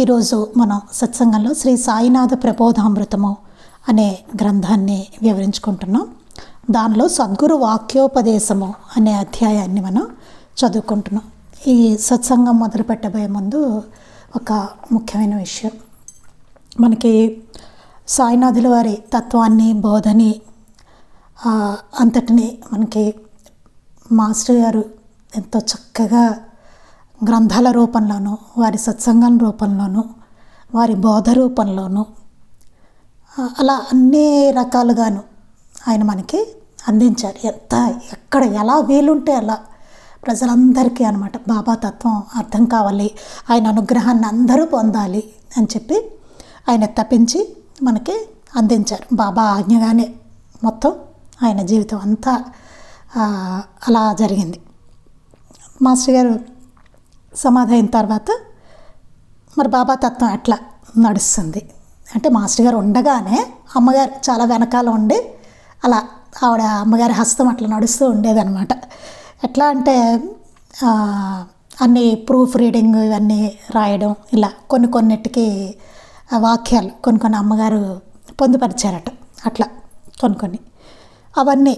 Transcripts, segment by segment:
ఈరోజు మనం సత్సంగంలో శ్రీ సాయినాథ ప్రబోధామృతము అనే గ్రంథాన్ని వివరించుకుంటున్నాం. దానిలో సద్గురు వాక్యోపదేశము అనే అధ్యాయాన్ని మనం చదువుకుంటున్నాం. ఈ సత్సంగం మొదలు పెట్టబోయే ముందు ఒక ముఖ్యమైన విషయం. మనకి సాయినాథుల వారి తత్వాన్ని బోధని అంతటిని మనకి మాస్టర్ గారు ఎంతో చక్కగా గ్రంథాల రూపంలోనూ వారి సత్సంగం రూపంలోనూ వారి బోధ రూపంలోనూ అలా అన్ని రకాలుగాను ఆయన మనకి అందించారు. ఎంత ఎక్కడ ఎలా వీలుంటే అలా ప్రజలందరికీ అనమాట బాబా తత్వం అర్థం కావాలి ఆయన అనుగ్రహాన్ని అందరూ పొందాలి అని చెప్పి ఆయన తప్పించి మనకి అందించారు. బాబా ఆజ్ఞగానే మొత్తం ఆయన జీవితం అంతా అలా జరిగింది. మాస్టర్ గారు సమాధి అయిన తర్వాత మరి బాబా తత్వం ఎట్లా నడుస్తుంది? అంటే మాస్టర్ గారు ఉండగానే అమ్మగారు చాలా వెనకాల ఉండి అలా ఆవిడ అమ్మగారి హస్తం అట్లా నడుస్తూ ఉండేదన్నమాట. ఎట్లా అంటే అన్ని ప్రూఫ్ రీడింగ్ ఇవన్నీ రాయడం ఇలా కొన్ని కొన్నిటికి వాక్యాలు కొన్ని కొన్ని అమ్మగారు పొందుపరిచారట. అట్లా కొన్ని కొన్ని. అవన్నీ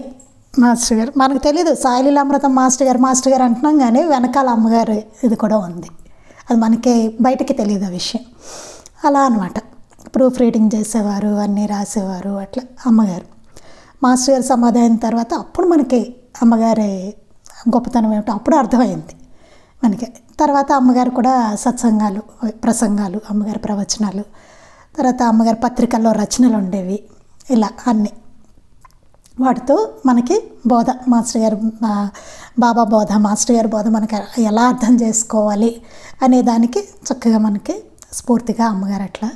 మాస్టర్ గారు. మనకు తెలియదు సాయిలీలామృతం మాస్టర్ గారు మాస్టర్ గారు అంటున్నాం కానీ వెనకాల అమ్మగారు ఇది కూడా ఉంది. అది మనకి బయటకి తెలియదు ఆ విషయం. అలా అనమాట ప్రూఫ్ రీడింగ్ చేసేవారు అన్నీ రాసేవారు అట్లా అమ్మగారు. మాస్టర్ గారు సమాధి అయిన తర్వాత అప్పుడు మనకి అమ్మగారి గొప్పతనం ఏమిటో అప్పుడు అర్థమైంది మనకి. తర్వాత అమ్మగారు కూడా సత్సంగాలు ప్రసంగాలు అమ్మగారి ప్రవచనాలు తర్వాత అమ్మగారి పత్రికల్లో రచనలు ఉండేవి ఇలా అన్నీ. వాటితో మనకి బోధ మాస్టర్ గారు బాబా బోధ మాస్టర్ గారి బోధ మనకి ఎలా అర్థం చేసుకోవాలి అనే దానికి చక్కగా మనకి స్ఫూర్తిగా అమ్మగారు అట్లా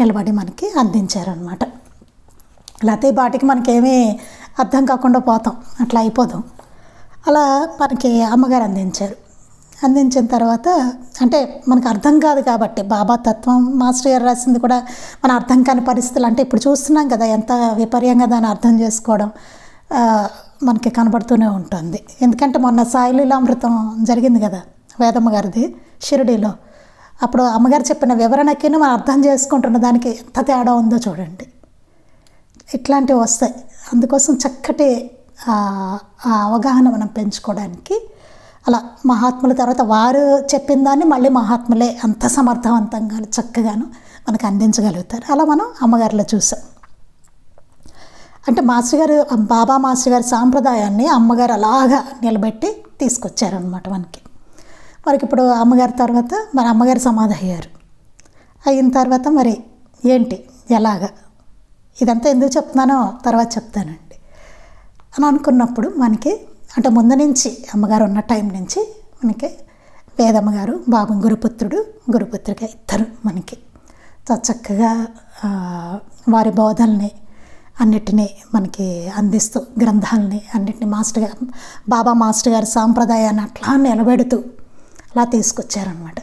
నిలబడి మనకి అందించారనమాట లేకపోతే వాటికి మనకేమీ అర్థం కాకుండా పోతాం అట్లా అయిపోదాం. అలా మనకి అమ్మగారు అందించారు. అందించిన తర్వాత అంటే మనకు అర్థం కాదు కాబట్టి బాబా తత్వం మాస్టర్ గారు రాసింది కూడా మన అర్థం కాని పరిస్థితులు అంటే ఇప్పుడు చూస్తున్నాం కదా ఎంత విపర్యంగా దాన్ని అర్థం చేసుకోవడం మనకి కనబడుతూనే ఉంటుంది. ఎందుకంటే మొన్న సాయిలీలామృతం జరిగింది కదా వేదమ్మ గారిది షిరిడీలో. అప్పుడు అమ్మగారు చెప్పిన వివరణకి మనం అర్థం చేసుకుంటున్న దానికి ఎంత తేడా ఉందో చూడండి. ఇట్లాంటివి వస్తాయి. అందుకోసం చక్కటి అవగాహన మనం పెంచుకోవడానికి అలా మహాత్ముల తర్వాత వారు చెప్పిన దాన్ని మళ్ళీ మహాత్ములే అంత సమర్థవంతంగా చక్కగాను మనకు అందించగలుగుతారు. అలా మనం అమ్మగారిలో చూసాం. అంటే మాస్టర్ గారు బాబా మాస్టర్ గారి సాంప్రదాయాన్ని అమ్మగారు అలాగా నిలబెట్టి తీసుకొచ్చారనమాట మనకి. వారికి ఇప్పుడు అమ్మగారి తర్వాత మరి అమ్మగారు సమాధి అయ్యారు అయిన తర్వాత మరి ఏంటి? ఎలాగా? ఇదంతా ఎందుకు చెప్తున్నానో తర్వాత చెప్తానండి. అని అనుకున్నప్పుడు మనకి అంటే ముందు నుంచి అమ్మగారు ఉన్న టైం నుంచి మనకి పేదమ్మగారు బాబు గురుపుత్రుడు గురుపుత్రిక ఇద్దరు మనకి. చక్కగా వారి బోధల్ని అన్నిటినీ మనకి అందిస్తూ గ్రంథాలని అన్నిటినీ మాస్టర్ గారు బాబా మాస్టర్ గారి సాంప్రదాయాన్ని అట్లా నిలబెడుతూ అలా తీసుకొచ్చారనమాట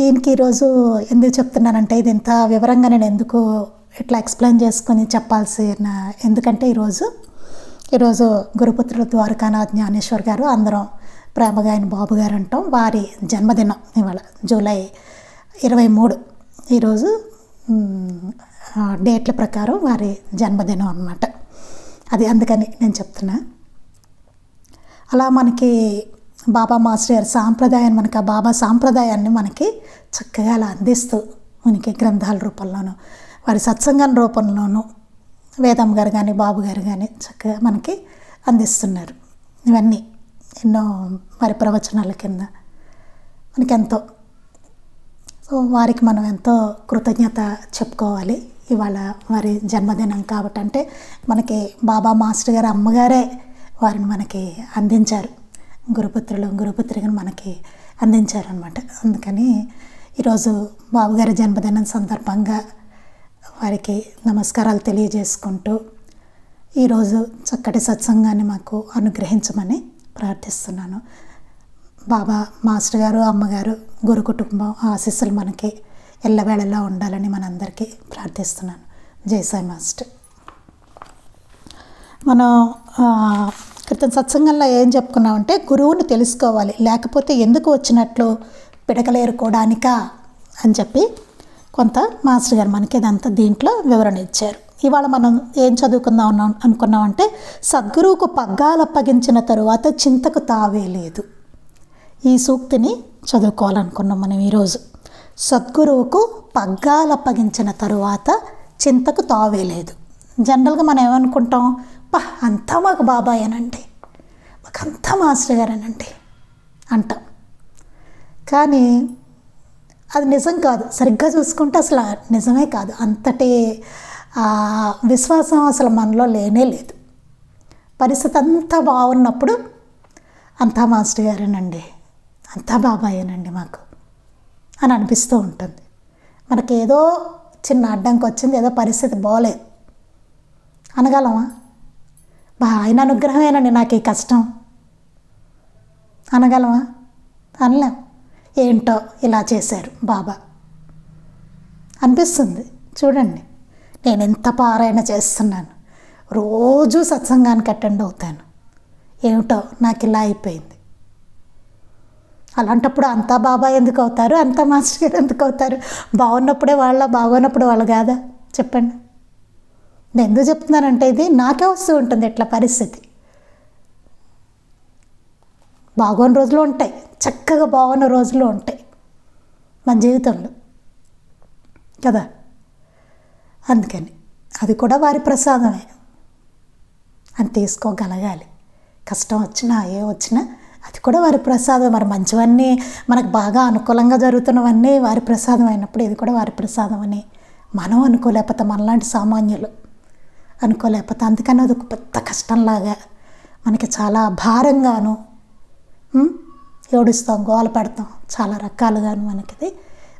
దీనికి ఈరోజు ఎందుకు చెప్తున్నానంటే ఇది ఇంత వివరంగా నేను ఎందుకు ఇట్లా ఎక్స్ప్లెయిన్ చేసుకొని చెప్పాల్సిన ఎందుకంటే ఈరోజు ఈరోజు గురుపుత్రుల ద్వారకానాథ్ జ్ఞానేశ్వర్ గారు అందరం ప్రేమగా ఆయన బాబు గారు అంటాం. వారి జన్మదినం ఇవాళ జూలై ఇరవై మూడు. ఈరోజు డేట్ల ప్రకారం వారి జన్మదినం అన్నమాట. అది అందుకని నేను చెప్తున్నా. అలా మనకి బాబా మాస్టర్ గారి సాంప్రదాయాన్ని మనకి ఆ బాబా సాంప్రదాయాన్ని మనకి చక్కగా అలా అందిస్తూ మనకి గ్రంథాల రూపంలోనూ వారి సత్సంగం రూపంలోనూ వేదమ్మ గారు కానీ బాబు గారు కానీ చక్కగా మనకి అందిస్తున్నారు. ఇవన్నీ ఎన్నో మరి ప్రవచనాల కింద మనకి ఎంతో సో వారికి మనం ఎంతో కృతజ్ఞత చెప్పుకోవాలి. ఇవాళ వారి జన్మదినం కాబట్టి అంటే మనకి బాబా మాస్టర్ గారు అమ్మగారే వారిని మనకి అందించారు. గురుపుత్రులు గురుపుత్రికను మనకి అందించారనమాట అందుకని ఈరోజు బాబుగారి జన్మదినం సందర్భంగా వారికి నమస్కారాలు తెలియజేసుకుంటూ ఈరోజు చక్కటి సత్సంగాన్ని మాకు అనుగ్రహించమని ప్రార్థిస్తున్నాను. బాబా మాస్టర్ గారు అమ్మగారు గురు కుటుంబం ఆశీస్సులు మనకి ఎల్లవేళలా ఉండాలని మనందరికీ ప్రార్థిస్తున్నాను. జై సాయి మాస్టర్. మనం క్రితం సత్సంగంలో ఏం చెప్పుకున్నామంటే గురువుని తెలుసుకోవాలి లేకపోతే ఎందుకు వచ్చినట్లు పిడకలేరుకోవడానికా అని చెప్పి కొంత మాస్టర్ గారు మనకి ఇదంతా దీంట్లో వివరణ ఇచ్చారు. ఇవాళ మనం ఏం చదువుకుందాం అనుకున్నామంటే సద్గురువుకు పగ్గాలు అప్పగించిన తరువాత చింతకు తావే లేదు. ఈ సూక్తిని చదువుకోవాలనుకున్నాం మనం ఈరోజు. సద్గురువుకు పగ్గాలప్పగించిన తరువాత చింతకు తావే లేదు. జనరల్గా మనం ఏమనుకుంటాం? బా అంతా మాకు బాబాయేనండి. మాకంతా మాస్టర్ గారేనండి. అంటాం. కానీ అది నిజం కాదు. సరిగ్గా చూసుకుంటే అసలు నిజమే కాదు. అంతటి విశ్వాసం అసలు మనలో లేనే లేదు. పరిస్థితి అంతా బాగున్నప్పుడు అంతా మాస్టర్ గారేనండి. అంతా బాబాయేనండి మాకు అని అనిపిస్తూ ఉంటుంది. మనకి ఏదో చిన్న అడ్డంకి వచ్చింది ఏదో పరిస్థితి బాగలేదు అనగలమా? బా ఆయన అనుగ్రహమేనండి నాకు ఈ కష్టం. అనగలమా? అనలేం. ఏంటో ఇలా చేశారు బాబా. అనిపిస్తుంది. చూడండి నేను ఎంత పారాయణ చేస్తున్నాను. రోజు సత్సంగానికి అటెండ్ అవుతాను. ఏమిటో నాకు ఇలా అయిపోయింది. అలాంటప్పుడు అంతా బాబా ఎందుకు అవుతారు? అంతా మాస్టర్ గారు ఎందుకు అవుతారు? బాగున్నప్పుడే వాళ్ళ బాగున్నప్పుడు వాళ్ళు కాదా? చెప్పండి. నేను ఎందుకు చెప్తున్నానంటే ఇది నాకే వస్తూ ఉంటుంది ఇట్లా పరిస్థితి. బాగోని రోజులు ఉంటాయి. చక్కగా బాగున్న రోజులు ఉంటాయి మన జీవితంలో. కదా? అందుకని అది కూడా వారి ప్రసాదమే. అని తీసుకోగలగాలి. కష్టం వచ్చినా ఏ వచ్చినా అది కూడా వారి ప్రసాదం. మరి మంచివన్నీ మనకు బాగా అనుకూలంగా జరుగుతున్నవన్నీ వారి ప్రసాదం అయినప్పుడు ఇది కూడా వారి ప్రసాదం అని మనం అనుకోలేకపోతే. మనలాంటి సామాన్యులు అనుకోలేకపోతే. అందుకని అది ఒక పెద్ద కష్టంలాగా మనకి చాలా భారంగాను ఏడుస్తాం గోల పెడతాం. చాలా రకాలుగాను మనకిది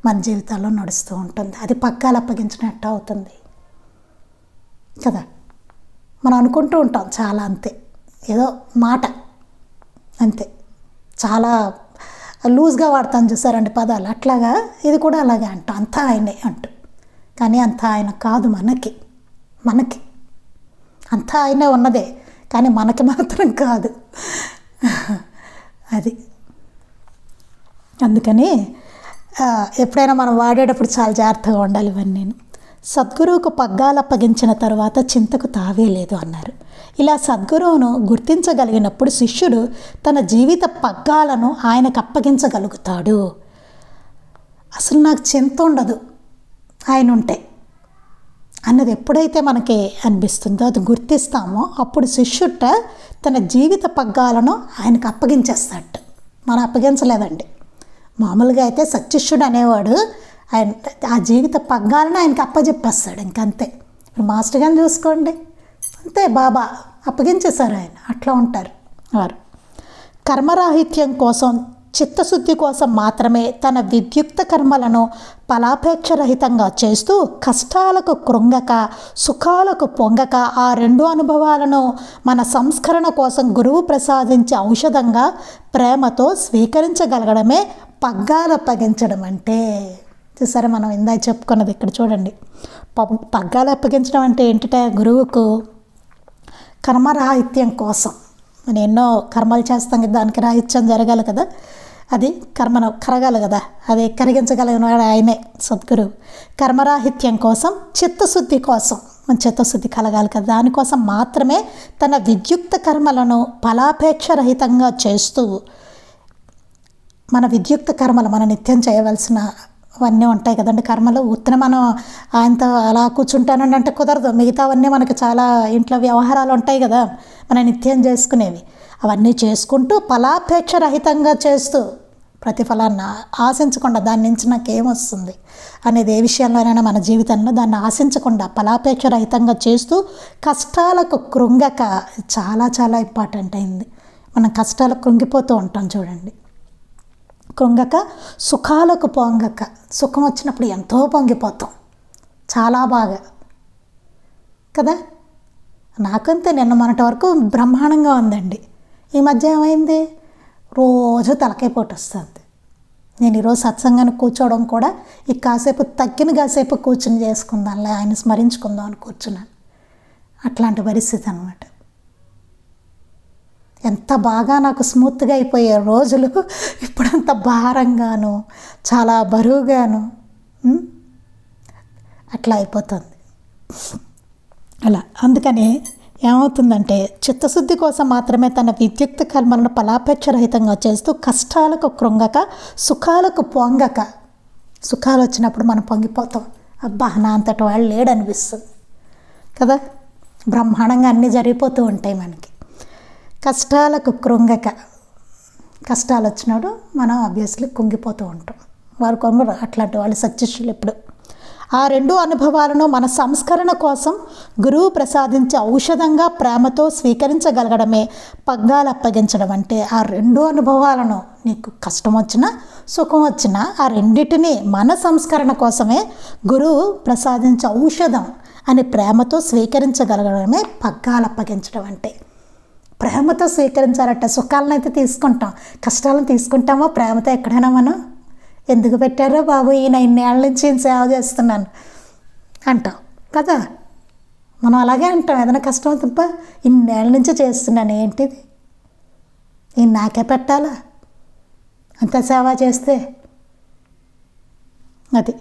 మన జీవితాల్లో నడుస్తూ ఉంటుంది. అది పక్కాలు అప్పగించినట్టు అవుతుంది. కదా? మనం అనుకుంటూ ఉంటాం చాలా అంతే. ఏదో మాట అంతే. చాలా లూజ్గా వాడతాను చూసారండి పదాలు. అట్లాగా ఇది కూడా అలాగే అంటాం. అంతా ఆయనే అంటూ. కానీ అంతా ఆయన కాదు మనకి. మనకి. అంతా ఆయనే ఉన్నదే. కానీ మనకి మాత్రం కాదు. అది. అందుకని ఎప్పుడైనా మనం వాడేటప్పుడు చాలా జాగ్రత్తగా ఉండాలి ఇవన్నీ సద్గురువుకు పగ్గాలు అప్పగించిన తర్వాత చింతకు తావే లేదు అన్నారు. ఇలా సద్గురువును గుర్తించగలిగినప్పుడు శిష్యుడు తన జీవిత పగ్గాలను ఆయనకు అప్పగించగలుగుతాడు. అసలు నాకు చింత ఉండదు. ఆయన ఉంటే అన్నది ఎప్పుడైతే మనకి అనిపిస్తుందో అది గుర్తిస్తామో అప్పుడు శిష్యుట తన జీవిత పగ్గాలను ఆయనకు అప్పగించేస్తాడు. మనం అప్పగించలేదండి. మామూలుగా అయితే సత్యశుడు అనేవాడు ఆయన ఆ జీవిత పగ్గాలను ఆయనకి అప్పచెప్పేస్తాడు ఇంకంతే. ఇప్పుడు మాస్టర్ గారిని చూసుకోండి. అంతే బాబా అప్పగించేశారు ఆయన. అట్లా ఉంటారు వారు. కర్మరాహిత్యం కోసం చిత్తశుద్ధి కోసం మాత్రమే తన విద్యుక్త కర్మలను ఫలాపేక్షరహితంగా చేస్తూ కష్టాలకు కృంగక సుఖాలకు పొంగక ఆ రెండు అనుభవాలను మన సంస్కరణ కోసం గురువు ప్రసాదించే ఔషధంగా ప్రేమతో స్వీకరించగలగడమే పగ్గాలు అప్పగించడం అంటే చూసారా మనం ఇందా చెప్పుకున్నది ఇక్కడ చూడండి. పగ్గాలు అప్పగించడం అంటే ఏంటంటే గురువుకు కర్మరాహిత్యం కోసం. మనం ఎన్నో కర్మలు చేస్తాం కదా దానికి రాహిత్యం జరగాలి కదా. అది కర్మను కరగాలి కదా. అది కరిగించగలిగిన ఆయనే సద్గురు కర్మరాహిత్యం కోసం చిత్తశుద్ధి కోసం. మన చిత్తశుద్ధి కలగాలి కదా. దానికోసం మాత్రమే తన విద్యుక్త కర్మలను ఫలాపేక్ష రహితంగా చేస్తూ మన విద్యుక్త కర్మలు మన నిత్యం చేయవలసిన అవన్నీ ఉంటాయి కదండి కర్మలు. ఉత్తిన మనం ఆయనతో అలా కూర్చుంటానండి అంటే కుదరదు. మిగతావన్నీ మనకు చాలా ఇంట్లో వ్యవహారాలు ఉంటాయి కదా మన నిత్యం చేసుకునేవి. అవన్నీ చేసుకుంటూ ఫలాపేక్ష రహితంగా చేస్తూ ప్రతిఫలాన్ని ఆశించకుండా దాని నుంచి నాకు ఏమొస్తుంది అనేది ఏ విషయంలోనైనా మన జీవితంలో దాన్ని ఆశించకుండా ఫలాపేక్ష రహితంగా చేస్తూ కష్టాలకు కృంగక చాలా చాలా ఇంపార్టెంట్ అయింది. మనం కష్టాలకు కృంగిపోతూ ఉంటాం చూడండి. కృంగక సుఖాలకు పొంగక. సుఖం వచ్చినప్పుడు ఎంతో పొంగిపోతాం. చాలా బాగా. కదా? నాకంతే నిన్న మొన్నటి వరకు బ్రహ్మాండంగా ఉందండి. ఈ మధ్య ఏమైంది? రోజు తలకాయ పోటు వస్తుంది. నేను ఈరోజు సత్సంగాన్ని కూర్చోవడం కూడా ఈ కాసేపు తగ్గిన కాసేపు కూర్చుని చేసుకుందాంలే ఆయన స్మరించుకుందాం అని కూర్చున్నాను. అట్లాంటి పరిస్థితి అనమాట ఎంత బాగా నాకు స్మూత్గా అయిపోయే రోజులు. ఇప్పుడంత భారంగాను చాలా బరువుగాను అట్లా అయిపోతుంది. అలా అందుకని ఏమవుతుందంటే చిత్తశుద్ధి కోసం మాత్రమే తన విద్యుక్త కర్మలను ఫలాపేక్షరహితంగా చేస్తూ కష్టాలకు కృంగక సుఖాలకు పొంగక సుఖాలు వచ్చినప్పుడు మనం పొంగిపోతాం. అబ్బా నా అంతటి వాళ్ళు లేడనిపిస్తుంది. కదా? బ్రహ్మాండంగా అన్నీ జరిగిపోతూ ఉంటాయి మనకి. కష్టాలకు కృంగక. కష్టాలు వచ్చినప్పుడు మనం ఆబ్వియస్లీ కుంగిపోతూ ఉంటాం. వారు కొంగరు అట్లాంటి వాళ్ళు సత్యశులు ఎప్పుడు. ఆ రెండు అనుభవాలను మన సంస్కరణ కోసం గురువు ప్రసాదించే ఔషధంగా ప్రేమతో స్వీకరించగలగడమే పగ్గాలు అప్పగించడం అంటే ఆ రెండు అనుభవాలను నీకు కష్టం వచ్చినా సుఖం వచ్చినా ఆ రెండిటిని మన సంస్కరణ కోసమే గురువు ప్రసాదించే ఔషధం అని ప్రేమతో స్వీకరించగలగడమే పగ్గాలు అప్పగించడం అంటే. ప్రేమతో స్వీకరించాలట. సుఖాలను అయితే తీసుకుంటాం. కష్టాలను తీసుకుంటామో? ప్రేమతో ఎక్కడైనా మనం? ఎందుకు పెట్టారో బాబు ఈయన ఇన్నేళ్ళ నుంచి సేవ చేస్తున్నాను అంటాం కదా? మనం అలాగే అంటాం. ఏదైనా కష్టం తప్ప ఇన్నేళ్ళ నుంచి చేస్తున్నాను. ఏంటిది? ఈయన నాకే పెట్టాలా? అంత సేవ చేస్తే? అది.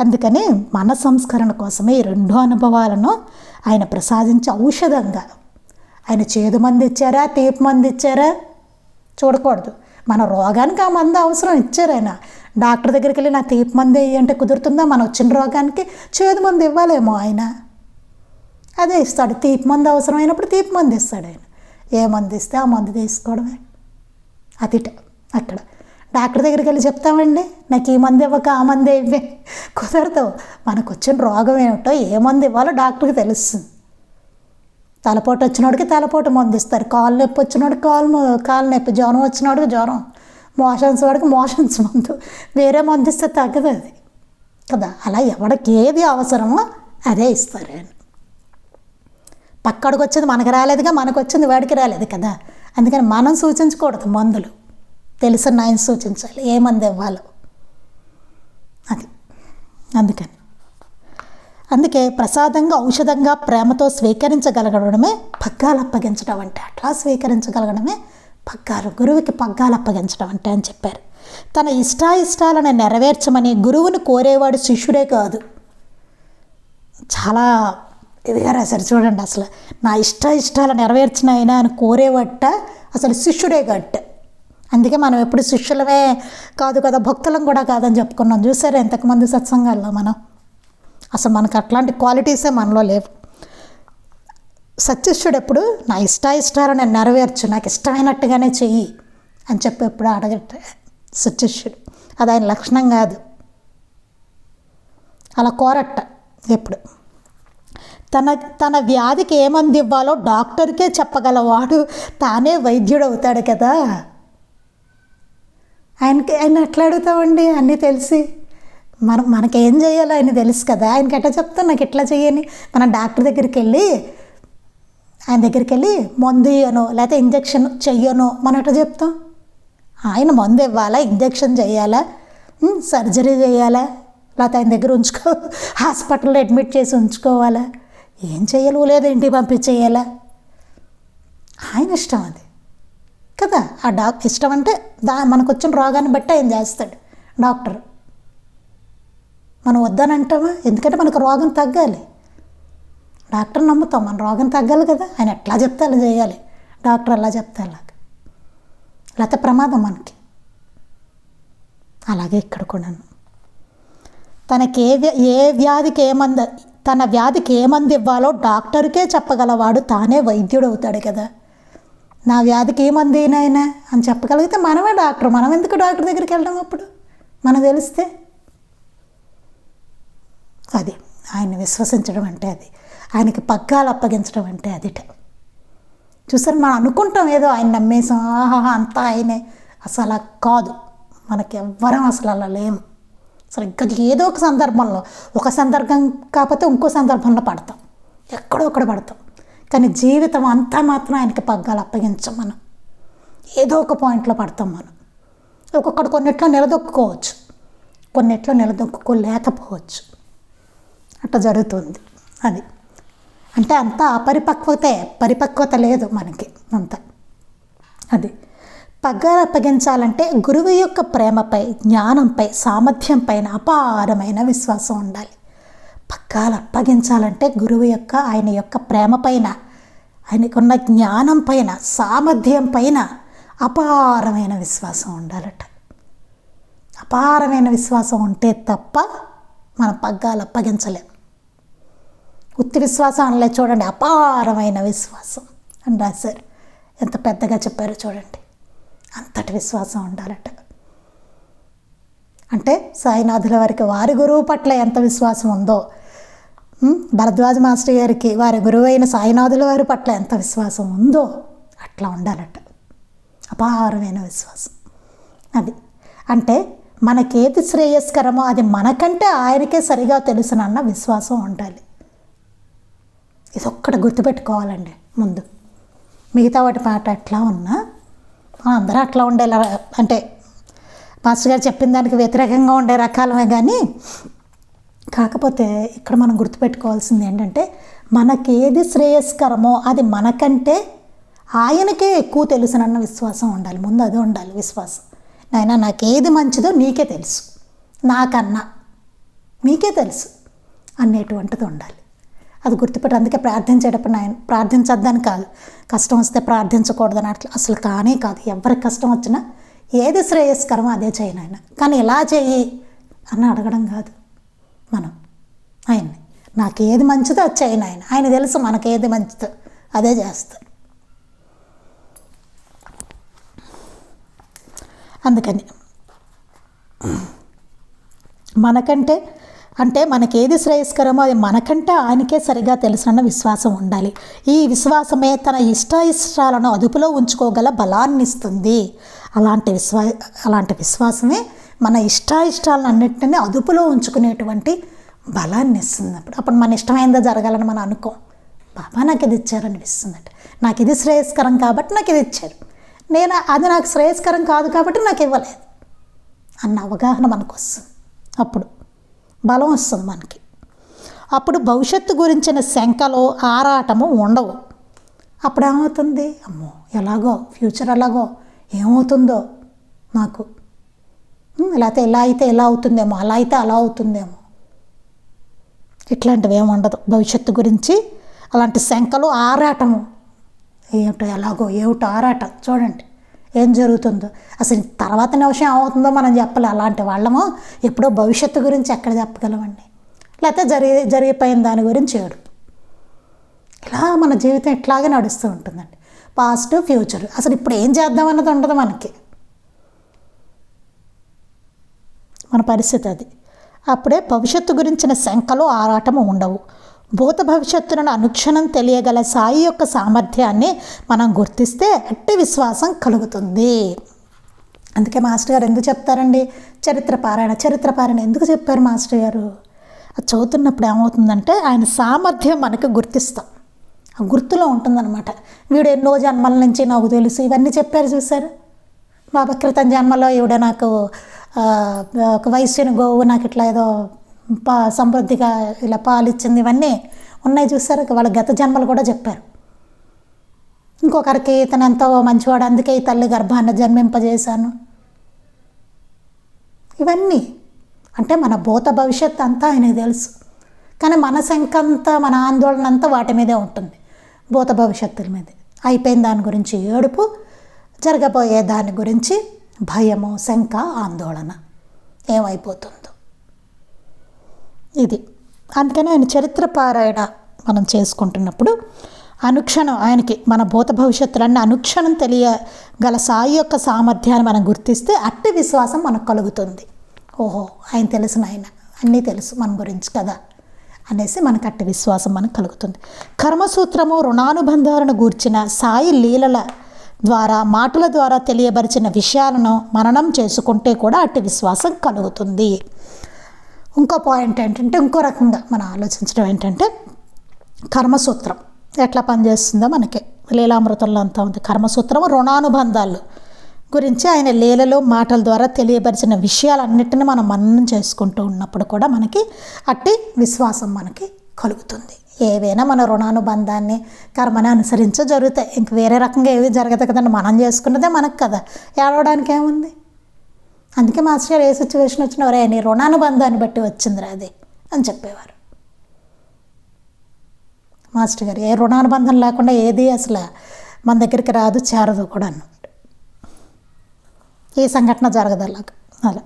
అందుకని మన సంస్కరణ కోసమే ఈ రెండు అనుభవాలను ఆయన ప్రసాదించే ఔషధంగా ఆయన చేదు మంది ఇచ్చారా? తీపి మంది ఇచ్చారా? చూడకూడదు. మన రోగానికి ఆ మందు అవసరం ఇచ్చారు ఆయన. డాక్టర్ దగ్గరికి వెళ్ళి నా తీపి మంది అంటే కుదురుతుందా? మనం వచ్చిన రోగానికి చేదు మందు ఇవ్వాలేమో ఆయన. అదే ఇస్తాడు. తీపి మందు అవసరమైనప్పుడు తీపి మంది ఇస్తాడు ఆయన. ఏ మంది ఇస్తే ఆ మందు తీసుకోవడమే. అదిట అక్కడ. డాక్టర్ దగ్గరికి వెళ్ళి చెప్తామండి నాకు ఈ మంది ఇవ్వక ఆ మంది ఇవ్వే. కుదరదు. మనకు వచ్చిన రోగం ఏమిటో ఏ మంది ఇవ్వాలో డాక్టర్కి తెలుస్తుంది. తలపోటు వచ్చినోడికి తలపోటు మందు ఇస్తారు కాలు నొప్పి వచ్చినోడికి కాలు మొ- కాలు నొప్పి. జ్వరం వచ్చినోడికి జ్వరం. మోషన్స్ వాడికి మోషన్స్ మందు. వేరే మందు ఇస్తే తగ్గదు అది. కదా? అలా ఎవడికి ఏది అవసరమో అదే ఇస్తారు ఆయన. పక్కడికి వచ్చేది మనకు రాలేదుగా మనకు వచ్చింది వాడికి రాలేదు కదా? అందుకని మనం సూచించకూడదు మందులు. తెలిసిన ఆయన సూచించాలి. ఏ మంది ఇవ్వాలో. అది. అందుకని. అందుకే ప్రసాదంగా ఔషధంగా ప్రేమతో స్వీకరించగలగడమే పగ్గాలు అప్పగించడం అంటే. అట్లా స్వీకరించగలగడమే పగ్గాలు గురువుకి పగ్గాలు అప్పగించడం అంటే అని చెప్పారు. తన ఇష్టాయిష్టాలను నెరవేర్చమని గురువును కోరేవాడు శిష్యుడే కాదు. చాలా ఇదిగా రాశారు చూడండి అసలు. నా ఇష్ట ఇష్టాలు నెరవేర్చిన అయినా అని కోరేవట్ట అసలు శిష్యుడే గట్ట అందుకే మనం ఎప్పుడు శిష్యులమే కాదు కదా భక్తులం కూడా కాదని చెప్పుకున్నాం. చూసారా ఇంతకుమంది సత్సంగాల్లో మనం? అసలు మనకు అట్లాంటి క్వాలిటీసే మనలో లేవు. సత్యశుడు ఎప్పుడు నా ఇష్ట నేను నెరవేర్చు నాకు ఇష్టమైనట్టుగానే చెయ్యి అని చెప్పి ఎప్పుడు అడగట సత్యశుడు అది ఆయన లక్షణం కాదు. అలా కోరట్ట ఎప్పుడు. తన తన వ్యాధికి ఏమంది ఇవ్వాలో డాక్టర్కే చెప్పగలవాడు తానే వైద్యుడు అవుతాడు కదా. ఆయనకి ఆయన ఎట్లా అడుగుతామండి? అన్నీ తెలిసి. మనం మనకేం చేయాలో ఆయన తెలుసు కదా. ఆయనకి ఎట్లా చెప్తాను నాకు ఎట్లా చేయని మనం డాక్టర్ దగ్గరికి వెళ్ళి ఆయన దగ్గరికి వెళ్ళి మందు ఇయ్యను లేకపోతే ఇంజక్షన్ చెయ్యను మనం ఎట్లా చెప్తాం? ఆయన మందు ఇవ్వాలా? ఇంజక్షన్ చేయాలా? సర్జరీ చేయాలా? లేకపోతే ఆయన దగ్గర ఉంచుకో హాస్పిటల్లో అడ్మిట్ చేసి ఉంచుకోవాలా? ఏం చేయాలో లేదు ఇంటికి పంపించేయాలా? ఆయన ఇష్టం అది. కదా? ఆ డాక్టర్ ఇష్టం అంటే దా మనకు వచ్చిన రోగాన్ని బట్టి ఆయన చేస్తాడు. డాక్టర్. మనం వద్దని ఎందుకంటే మనకు రోగం తగ్గాలి. డాక్టర్ నమ్ముతాం మన రోగం తగ్గాలి కదా. ఆయన ఎట్లా చెప్తే అలా చేయాలి. డాక్టర్ అలా చెప్తే అలాగ లేకపోతే ప్రమాదం మనకి. అలాగే ఇక్కడ కూడాను. తనకి ఏ ఏ వ్యాధికి ఏ మందు తన వ్యాధికి ఏ మందు ఇవ్వాలో డాక్టర్కే చెప్పగలవాడు తానే వైద్యుడు అవుతాడు కదా. నా వ్యాధికి ఏ మందు అయినా అని చెప్పగలిగితే మనమే డాక్టర్. మనం ఎందుకు డాక్టర్ దగ్గరికి వెళ్ళడం అప్పుడు? మనం తెలిస్తే. అది. ఆయన విశ్వసించడం అంటే అది. ఆయనకి పగ్గాలు అప్పగించడం అంటే అదిట. చూసారు మనం అనుకుంటాం ఏదో ఆయన నమ్మేసాం ఆహా అంతా ఆయనే. అసలు అలా కాదు. మనకి ఎవ్వరం అసలు అలా లేము. సరిగ్గా ఏదో ఒక సందర్భంలో. ఒక సందర్భం కాకపోతే ఇంకో సందర్భంలో పడతాం. ఎక్కడో ఒకడ పడతాం. కానీ జీవితం అంతా మాత్రం ఆయనకి పగ్గాలు అప్పగించం మనం. ఏదో ఒక పాయింట్లో పడతాం మనం. ఒక్కొక్కడు కొన్నిట్లో నిలదొక్కుకోవచ్చు. కొన్నిట్లో నిలదొక్కుకోలేకపోవచ్చు. అట్లా జరుగుతుంది అది. అంటే అంత అపరిపక్వతే పరిపక్వత లేదు మనకి అంత. అది. పగ్గాలు అప్పగించాలంటే గురువు యొక్క ప్రేమపై జ్ఞానంపై సామర్థ్యం పైన అపారమైన విశ్వాసం ఉండాలి. పగ్గాలు అప్పగించాలంటే గురువు యొక్క ఆయన యొక్క ప్రేమ పైన ఆయనకున్న జ్ఞానం పైన సామర్థ్యం పైన అపారమైన విశ్వాసం ఉండాలట. అపారమైన విశ్వాసం ఉంటే తప్ప మన పగ్గాలు అప్పగించలేం. ఉత్తి విశ్వాసం అనలే చూడండి అపారమైన విశ్వాసం అని రాశారు. ఎంత పెద్దగా చెప్పారో చూడండి. అంతటి విశ్వాసం ఉండాలట. అంటే సాయినాథుల వారికి వారి గురువు పట్ల ఎంత విశ్వాసం ఉందో భరద్వాజ మాస్టర్ గారికి వారి గురువు అయిన సాయినాథుల వారి పట్ల ఎంత విశ్వాసం ఉందో అట్లా ఉండాలట. అపారమైన విశ్వాసం. అది. అంటే మనకేది శ్రేయస్కరమో అది మనకంటే ఆయనకే సరిగా తెలుసునన్న విశ్వాసం ఉండాలి. ఇది ఒక్కటి గుర్తుపెట్టుకోవాలండి ముందు. మిగతా వాటి పాట ఎట్లా ఉన్నా మనం అందరూ అట్లా ఉండేలా అంటే మాస్టర్ గారు చెప్పిన దానికి వ్యతిరేకంగా ఉండే రకాలమే కానీ కాకపోతే ఇక్కడ మనం గుర్తుపెట్టుకోవాల్సింది ఏంటంటే మనకి ఏది శ్రేయస్కరమో అది మనకంటే ఆయనకే ఎక్కువ తెలుసునన్న విశ్వాసం ఉండాలి. ముందు అది ఉండాలి విశ్వాసం. నాయన నాకు ఏది మంచిదో నీకే తెలుసు. నాకన్నా మీకే తెలుసు అనేటువంటిది ఉండాలి. అది గుర్తుపెట్టి అందుకే ప్రార్థించేటప్పుడు నాయన ప్రార్థించొద్దని కాదు. కష్టం వస్తే ప్రార్థించకూడదని అట్లా అసలు కానే కాదు. ఎవరికి కష్టం వచ్చినా ఏది శ్రేయస్కరమో అదే చేయను ఆయన కానీ ఇలా చెయ్యి అని అడగడం కాదు మనం. ఆయన్ని. నాకు ఏది మంచిదో అది చేయను ఆయన ఆయన తెలుసు మనకి ఏది మంచిదో అదే చేస్తారు అందుకని. మనకంటే అంటే మనకేది శ్రేయస్కరమో అది మనకంటే ఆయనకే సరిగా తెలుసన్న విశ్వాసం ఉండాలి. ఈ విశ్వాసమే తన ఇష్టాయిష్టాలను అదుపులో ఉంచుకోగల బలాన్ని ఇస్తుంది. అలాంటి విశ్వా అలాంటి విశ్వాసమే మన ఇష్టాయిష్టాలను అన్నింటినీ అదుపులో ఉంచుకునేటువంటి బలాన్ని ఇస్తుంది అప్పుడు అప్పుడు మన ఇష్టమైందో జరగాలని మనం అనుకో. బాబా నాకు ఇది ఇచ్చారనిపిస్తుందట. నాకు ఇది శ్రేయస్కరం కాబట్టి నాకు ఇది ఇచ్చారు. నేను అది నాకు శ్రేయస్కరం కాదు కాబట్టి నాకు ఇవ్వలేదు. అన్న అవగాహన మనకు వస్తుంది. అప్పుడు బలం వస్తుంది మనకి. అప్పుడు భవిష్యత్తు గురించిన శంకలో ఆరాటము ఉండవు. అప్పుడు ఏమవుతుంది అమ్మో ఎలాగో ఫ్యూచర్ ఎలాగో ఏమవుతుందో నాకు. లేకపోతే ఇలా అయితే ఇలా అవుతుందేమో అలా అయితే అలా అవుతుందేమో. ఇట్లాంటివి ఏమి ఉండదు. భవిష్యత్తు గురించి అలాంటి శంకలు ఆరాటము ఏమిటో ఎలాగో ఏమిటో ఆరాట. చూడండి ఏం జరుగుతుందో. అసలు తర్వాత నిమిషం ఏమవుతుందో మనం చెప్పలే. అలాంటి వాళ్ళము ఎప్పుడో భవిష్యత్తు గురించి ఎక్కడ చెప్పగలమండి? లేకపోతే జరిగి జరిగిపోయిన దాని గురించి ఏడుపు. ఇలా మన జీవితం ఇట్లాగే నడుస్తూ ఉంటుందండి. పాస్ట్ ఫ్యూచర్ అసలు ఇప్పుడు ఏం చేద్దాం అన్నది ఉండదు మనకి. మన పరిస్థితి అది. అప్పుడే భవిష్యత్తు గురించిన శంకలు ఆరాటము ఉండవు. భూత భవిష్యత్తులను అనుక్షణం తెలియగల సాయి యొక్క సామర్థ్యాన్ని మనం గుర్తిస్తే అట్టి విశ్వాసం కలుగుతుంది. అందుకే మాస్టర్ గారు ఎందుకు చెప్తారండి? చరిత్ర పారాయణ చరిత్ర పారాయణ ఎందుకు చెప్పారు మాస్టర్ గారు? అది చదువుతున్నప్పుడు ఏమవుతుందంటే ఆయన సామర్థ్యం మనకు గుర్తిస్తాం. ఆ గుర్తులో ఉంటుందన్నమాట. వీడు ఎన్నో జన్మల నుంచి నాకు తెలుసు. ఇవన్నీ చెప్పారు చూసారు బాబా క్రితం జన్మలో ఈవిడ నాకు ఒక వయస్సుని గోవు నాకు ఇట్లా ఏదో పా సమృద్ధిగా ఇలా పాలు ఇచ్చింది ఇవన్నీ ఉన్నాయి చూసారు. వాళ్ళ గత జన్మలు కూడా చెప్పారు. ఇంకొకరికి ఇతను ఎంతో మంచివాడు అందుకే ఈ తల్లి గర్భాన్ని జన్మింపజేశాను. ఇవన్నీ అంటే మన భూత భవిష్యత్ అంతా ఆయనకు తెలుసు. కానీ మన శంకంతా మన ఆందోళన అంతా వాటి మీదే ఉంటుంది. భూత భవిష్యత్తుల మీద. అయిపోయిన దాని గురించి ఏడుపు జరగబోయే దాని గురించి భయము శంక ఆందోళన ఏమైపోతుంది? ఇది. అందుకని ఆయన చరిత్ర పారాయణ మనం చేసుకుంటున్నప్పుడు అనుక్షణం ఆయనకి మన భూత భవిష్యత్తులన్నీ అనుక్షణం తెలియగల సాయి యొక్క సామర్థ్యాన్ని మనం గుర్తిస్తే అట్టి విశ్వాసం మనకు కలుగుతుంది. ఓహో ఆయన తెలిసిన ఆయన అన్నీ తెలుసు మన గురించి కదా అనేసి మనకు అట్టి విశ్వాసం మనకు కలుగుతుంది. కర్మసూత్రము రుణానుబంధాలను గూర్చిన సాయి లీలల ద్వారా మాటల ద్వారా తెలియబరిచిన విషయాలను మననం చేసుకుంటే కూడా అట్టి విశ్వాసం కలుగుతుంది. ఇంకో పాయింట్ ఏంటంటే ఇంకో రకంగా మనం ఆలోచించడం ఏంటంటే కర్మసూత్రం. ఎట్లా పనిచేస్తుందో మనకి. లీలామృతంలో అంతా ఉంది. కర్మసూత్రం రుణానుబంధాలు గురించి ఆయన లీలలో మాటల ద్వారా తెలియపరిచిన విషయాలన్నిటిని మనం మననం చేసుకుంటూ ఉన్నప్పుడు కూడా మనకి అట్టి విశ్వాసం మనకి కలుగుతుంది. ఏవైనా మన రుణానుబంధాన్ని కర్మని అనుసరించో జరుగుతాయి. ఇంక వేరే రకంగా ఏవి జరగదు కదండి. మనం చేసుకున్నదే మనకు కదా. ఏడవడానికి ఏముంది అందుకే మాస్టర్ గారు ఏ సిచ్యువేషన్ వచ్చినా ఒరే నీ రుణానుబంధాన్ని బట్టి వచ్చిందిరా అది అని చెప్పేవారు. మాస్టర్ గారు ఏ రుణానుబంధం లేకుండా ఏది అసలు మన దగ్గరికి రాదు చేరదు కూడా అన్నమాట ఏ సంఘటన జరగదు అలాగా. అలా.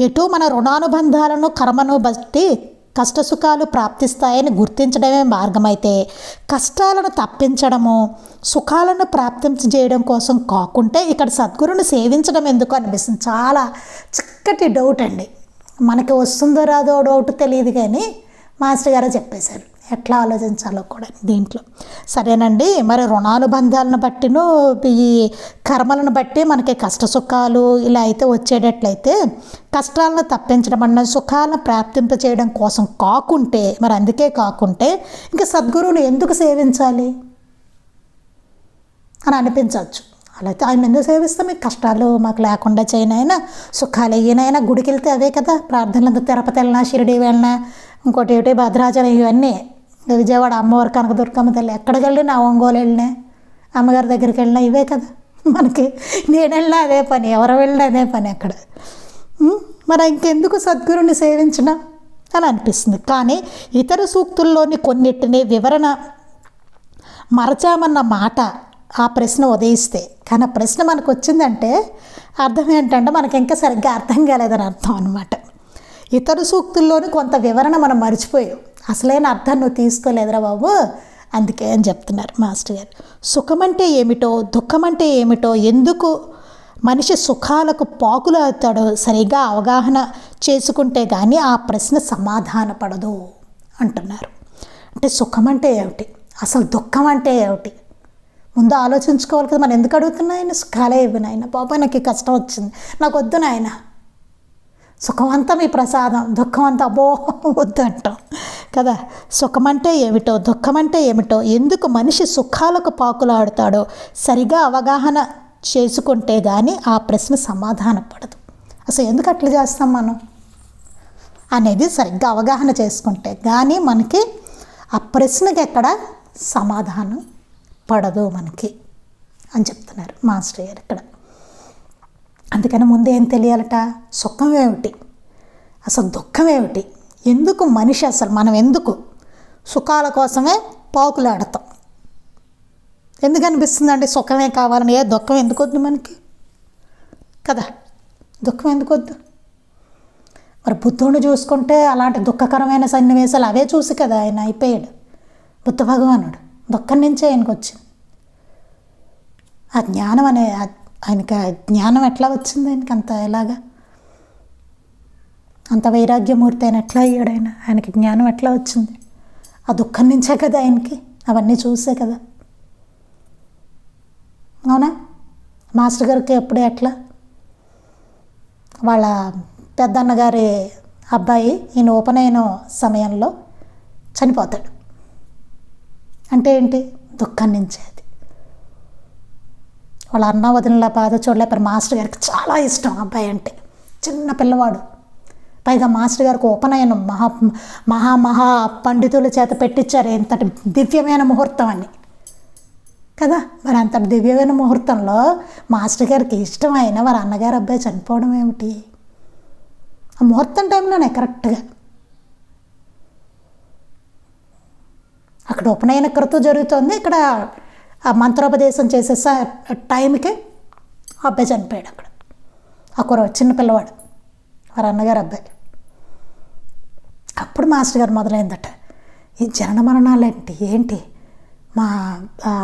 ఎటు మన రుణానుబంధాలను కర్మను బట్టి కష్టసుఖాలు ప్రాప్తిస్తాయని గుర్తించడమే మార్గమైతే కష్టాలను తప్పించడము సుఖాలను ప్రాప్తించజేయడం కోసం కాకుంటే ఇక్కడ సద్గురుని సేవించడం ఎందుకు అనిపిస్తుంది? చాలా చక్కటి డౌట్ అండి. మనకి వస్తుందో రాదో డౌట్ తెలియదు కానీ మాస్టర్ గారు చెప్పేశారు. ఎట్లా ఆలోచించాలో కూడా దీంట్లో. సరేనండి మరి రుణానుబంధాలను బట్టిను ఈ కర్మలను బట్టి మనకి కష్ట సుఖాలు ఇలా అయితే వచ్చేటట్లయితే కష్టాలను తప్పించడం అన్న సుఖాలను ప్రాప్తింప చేయడం కోసం కాకుంటే మరి అందుకే కాకుంటే ఇంకా సద్గురువుని ఎందుకు సేవించాలి? అని అనిపించవచ్చు. అలా అయితే ఆయన ఎందుకు సేవిస్తాం మీకు కష్టాలు మాకు లేకుండా చేయనైనా సుఖాలు అయ్యినైనా గుడికి వెళ్తే అవే కదా ప్రార్థనలు తిరుపతి వెళ్ళినా షిరిడి వెళ్ళినా ఇంకోటి ఏమిటి భద్రాచలం ఇవన్నీ విజయవాడ అమ్మవారి కనకదుర్గమ్మ తల్లి ఎక్కడికి వెళ్ళినా ఒంగోలు వెళ్ళినా అమ్మగారి దగ్గరికి వెళ్ళినా ఇవే కదా. మనకి నేను వెళ్ళినా అదే పని ఎవరు వెళ్ళినా అదే పని అక్కడ. మరి ఇంకెందుకు సద్గురుని సేవించడం అని అనిపిస్తుంది. కానీ ఇతర సూక్తుల్లోని కొన్నిటిని వివరణ మరచామన్న మాట ఆ ప్రశ్న ఉదయిస్తే. కానీ ఆ ప్రశ్న మనకు వచ్చిందంటే అర్థం ఏంటంటే మనకి ఇంకా సరిగ్గా అర్థం కాలేదని అర్థం అనమాట ఇతర సూక్తుల్లోని కొంత వివరణ మనం మర్చిపోయాం. అసలైన అర్థం నువ్వు తీసుకోలేదురా బాబు. అందుకే అని చెప్తున్నారు మాస్టర్ గారు. సుఖం అంటే ఏమిటో దుఃఖం అంటే ఏమిటో ఎందుకు మనిషి సుఖాలకు పాకులు అవుతాడో సరిగా అవగాహన చేసుకుంటే కానీ ఆ ప్రశ్న సమాధానపడదు అంటున్నారు. అంటే సుఖం అంటే ఏమిటి? అసలు దుఃఖం అంటే ఏమిటి? ముందు ఆలోచించుకోవాలి కదా మనం ఎందుకు అడుగుతున్నా ఆయన? సుఖాలే ఇవ్వు నాయన. బాబాయ్ నాకు ఈ కష్టం వచ్చింది. నాకు వద్దు నాయన. సుఖం అంతా మీ ప్రసాదం దుఃఖం అంతా అబ్బో వద్దు అంటాం. కదా? సుఖం అంటే ఏమిటో దుఃఖం అంటే ఏమిటో ఎందుకు మనిషి సుఖాలకు పాకులాడుతాడో సరిగా అవగాహన చేసుకుంటే కానీ ఆ ప్రశ్న సమాధానపడదు అసలు ఎందుకు అట్లా చేస్తాం మనం? అనేది సరిగ్గా అవగాహన చేసుకుంటే కానీ మనకి ఆ ప్రశ్నకి ఎక్కడ సమాధానం పడదు మనకి అని చెప్తున్నారు మాస్టర్ గారు ఇక్కడ. అందుకని ముందు ఏం తెలియాలట? సుఖం ఏమిటి? అసలు దుఃఖం ఏమిటి? ఎందుకు మనిషి అసలు? మనం ఎందుకు? సుఖాల కోసమే పాకులాడతాం ఎందుకు అనిపిస్తుందండి సుఖమే కావాలని? ఏ దుఃఖం ఎందుకు వద్దు మనకి? కదా దుఃఖం ఎందుకు వద్దు మరి బుద్ధుడిని చూసుకుంటే అలాంటి దుఃఖకరమైన సన్నివేశాలు అవే చూసి కదా ఆయన అయిపోయాడు. బుద్ధ భగవానుడు దుఃఖం నుంచే ఆయనకు వచ్చింది. ఆ జ్ఞానం అనే ఆయనకి జ్ఞానం ఎట్లా వచ్చింది ఆయనకి అంత ఎలాగా? అంత వైరాగ్యమూర్తి ఆయన ఎట్లా అయ్యాడు ఆయన ఆయనకి జ్ఞానం ఎట్లా వచ్చింది? ఆ దుఃఖం నుంచే కదా ఆయనకి? అవన్నీ చూసే కదా. అవునా? మాస్టర్ గారికి ఎప్పుడు ఎట్లా? వాళ్ళ పెద్దన్నగారి అబ్బాయి ఈయన ఉపనయనం సమయంలో చనిపోతాడు. అంటే ఏంటి? దుఃఖం నుంచే అది. వాళ్ళ అన్న వదినల బాధ చూడలేపారు మాస్టర్ గారికి చాలా ఇష్టం అబ్బాయి అంటే. చిన్న పిల్లవాడు. పైగా మాస్టర్ గారికి ఉపనయనం మహా మహా మహా పండితుల చేత పెట్టించారు ఎంతటి దివ్యమైన ముహూర్తం అని. కదా? మరి అంత దివ్యమైన ముహూర్తంలో మాస్టర్ గారికి ఇష్టమైన వారి అన్నగారు అబ్బాయి చనిపోవడం ఏమిటి? ఆ ముహూర్తం టైంలోనే కరెక్ట్గా. అక్కడ ఉపనయన క్రతు జరుగుతుంది. ఇక్కడ ఆ మంత్రోపదేశం చేసే స- టైంకి అబ్బాయి చనిపోయాడు అక్కడ. ఆ కుర చిన్న పిల్లవాడు. వారి అన్నగారు అబ్బాయి అప్పుడు మాస్టర్ గారు మొదలైందట. ఈ జనన మరణాలు ఏంటి? ఏంటి మా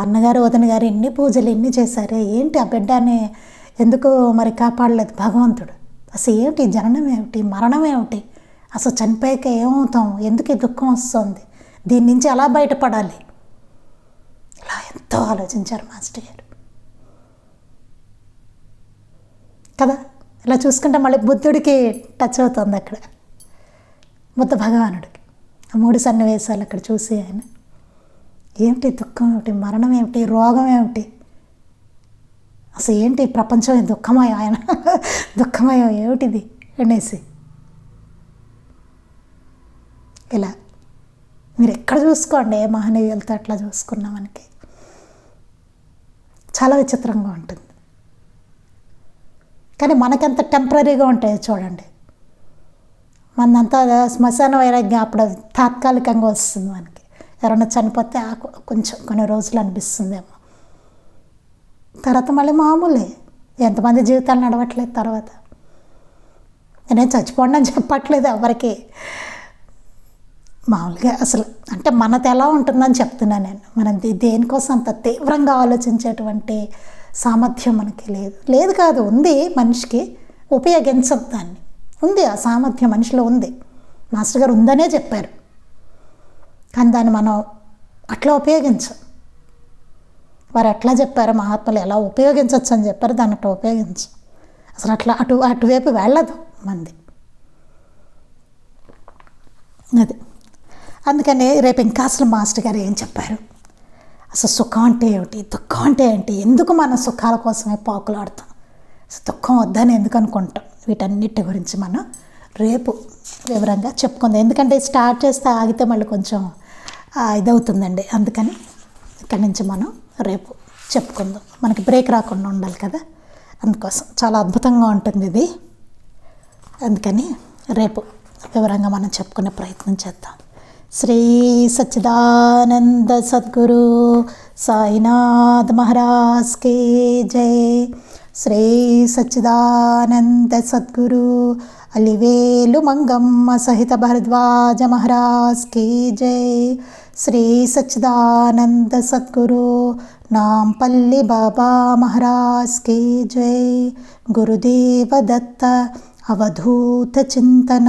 అన్నగారు వదిన గారు ఎన్ని పూజలు ఎన్ని చేశారే? ఏంటి ఆ బిడ్డని ఎందుకు మరి కాపాడలేదు భగవంతుడు? అసలు ఏమిటి? జననం ఏమిటి? మరణం ఏమిటి? అసలు చనిపోయాక ఏమవుతాం? ఎందుకు ఈ దుఃఖం వస్తుంది? దీని నుంచి ఎలా బయటపడాలి? ఇలా ఎంతో ఆలోచించారు మాస్టర్ గారు. కదా? ఇలా చూసుకుంటే మళ్ళీ బుద్ధుడికి టచ్ అవుతుంది అక్కడ. బుద్ధ భగవానుడికి. ఆ మూడు సన్నివేశాలు అక్కడ చూసి ఆయన. ఏమిటి దుఃఖం ఏమిటి? మరణం ఏమిటి? రోగం ఏమిటి? అసలు ఏంటి ప్రపంచం? దుఃఖమయం ఆయన. దుఃఖమయం ఏమిటిది? అనేసి. ఇలా. మీరు ఎక్కడ చూసుకోండి? ఏ మహనీయులతో అట్లా చూసుకున్న మనకి. చాలా విచిత్రంగా ఉంటుంది. కానీ మనకెంత టెంపరీగా ఉంటాయో చూడండి. మనంతా శ్మశాన వైరాగ్యం అప్పుడు తాత్కాలికంగా వస్తుంది మనకి. ఎవరైనా చనిపోతే కొంచెం కొన్ని రోజులు అనిపిస్తుందేమో. తర్వాత మళ్ళీ మామూలే. ఎంతమంది జీవితాలు నడవట్లేదు తర్వాత. నేను చచ్చిపోండి అని చెప్పట్లేదు ఎవరికి. మామూలుగా అసలు అంటే మనది ఎలా ఉంటుందని చెప్తున్నాను నేను. మనం దేనికోసం అంత తీవ్రంగా ఆలోచించేటువంటి సామర్థ్యం మనకి లేదు. లేదు కాదు ఉంది మనిషికి ఉపయోగించదు దాన్ని ఉంది ఆ సామర్థ్యం మనిషిలో ఉంది. మాస్టర్ గారు ఉందనే చెప్పారు. కానీ దాన్ని మనం అట్లా ఉపయోగించం. వారు ఎట్లా చెప్పారు మహాత్ములు ఎలా ఉపయోగించవచ్చు అని చెప్పారు దాన్ని అట్లా ఉపయోగించం. అసలు అట్లా అటు అటువైపు వెళ్ళదు మంది. అది. అందుకని రేపు ఇంకా అసలు మాస్టర్ గారు ఏం చెప్పారు? అసలు సుఖం అంటే ఏమిటి? దుఃఖం అంటే ఏంటి? ఎందుకు మనం సుఖాల కోసమే పాకులాడతాం? అసలు దుఃఖం వద్దని ఎందుకు అనుకుంటాం? వీటన్నిటి గురించి మనం రేపు వివరంగా చెప్పుకుందాం. ఎందుకంటే స్టార్ట్ చేస్తే ఆగితే మళ్ళీ కొంచెం ఇదవుతుందండి. అందుకని ఇక్కడి నుంచి మనం రేపు చెప్పుకుందాం. మనకి బ్రేక్ రాకుండా ఉండాలి కదా? అందుకోసం చాలా అద్భుతంగా ఉంటుంది ఇది. అందుకని రేపు వివరంగా మనం చెప్పుకునే ప్రయత్నం చేద్దాం. శ్రీ సచ్చిదానంద సద్గురు సాయినాథ్ మహారాజ్ కి జై శ్రీ సచ్చిదానంద సద్గురు అలివేలు మంగమ్మ సహిత భరద్వాజ మహారాజ్ కి జై శ్రీ సచ్చిదానంద సద్గురు నాంపల్లి బాబా మహారాజ్ కి జై గురుదేవ దత్త అవధూత చింతన